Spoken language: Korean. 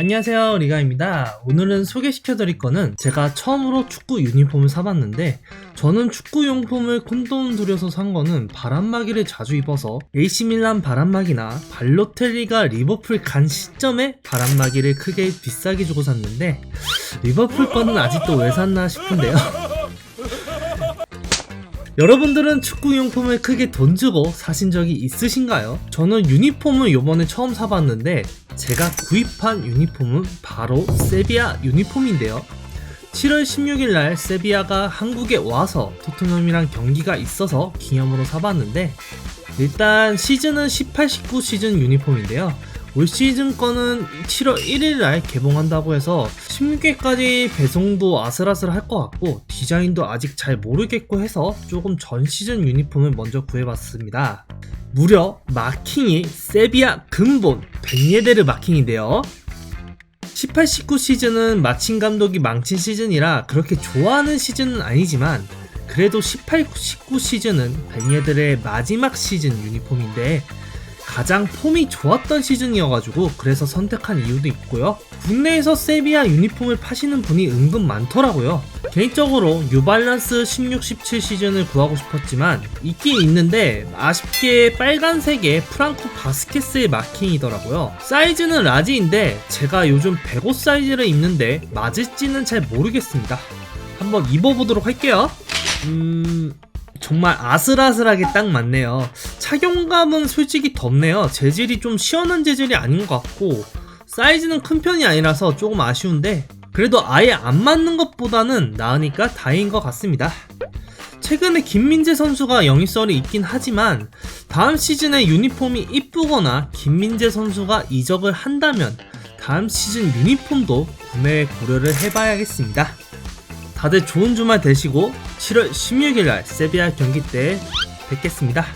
안녕하세요 리가입니다. 오늘은 소개시켜 드릴 거는 제가 처음으로 축구 유니폼을 사봤는데 저는 축구 용품을 콘돈 들여서 산 거는 바람막이를 자주 입어서 AC 밀란 바람막이나 발로텔리가 리버풀 간 시점에 바람막이를 크게 비싸게 주고 샀는데 리버풀 거는 아직도 왜 샀나 싶은데요 여러분들은 축구용품을 크게 돈 주고 사신 적이 있으신가요? 저는 유니폼을 요번에 처음 사봤는데 제가 구입한 유니폼은 바로 세비야 유니폼인데요. 7월 16일 날 세비야가 한국에 와서 토트넘이랑 경기가 있어서 기념으로 사봤는데 일단 시즌은 18-19 시즌 유니폼인데요. 올 시즌 거는 7월 1일 날 개봉한다고 해서 16회까지 배송도 아슬아슬 할 것 같고 디자인도 아직 잘 모르겠고 해서 조금 전 시즌 유니폼을 먼저 구해봤습니다. 무려 마킹이 세비야 근본 벤예데르 마킹인데요. 18, 19 시즌은 마친 감독이 망친 시즌이라 그렇게 좋아하는 시즌은 아니지만 그래도 18, 19 시즌은 벤예들의 마지막 시즌 유니폼인데 가장 폼이 좋았던 시즌이어가지고 그래서 선택한 이유도 있고요. 국내에서 세비야 유니폼을 파시는 분이 은근 많더라고요. 개인적으로 뉴발란스 16, 17 시즌을 구하고 싶었지만 있긴 있는데 아쉽게 빨간색의 프랑코 바스케스의 마킹이더라고요. 사이즈는 라지인데 제가 요즘 105 사이즈를 입는데 맞을지는 잘 모르겠습니다. 한번 입어보도록 할게요. 음... 정말 아슬아슬하게 딱 맞네요. 착용감은 솔직히 덥네요. 재질이 좀 시원한 재질이 아닌 것 같고 사이즈는 큰 편이 아니라서 조금 아쉬운데 그래도 아예 안 맞는 것보다는 나으니까 다행인 것 같습니다. 최근에 김민재 선수가 영입설이 있긴 하지만 다음 시즌에 유니폼이 이쁘거나 김민재 선수가 이적을 한다면 다음 시즌 유니폼도 구매 고려를 해봐야겠습니다. 다들 좋은 주말 되시고 7월 16일 날 세비야 경기 때 뵙겠습니다.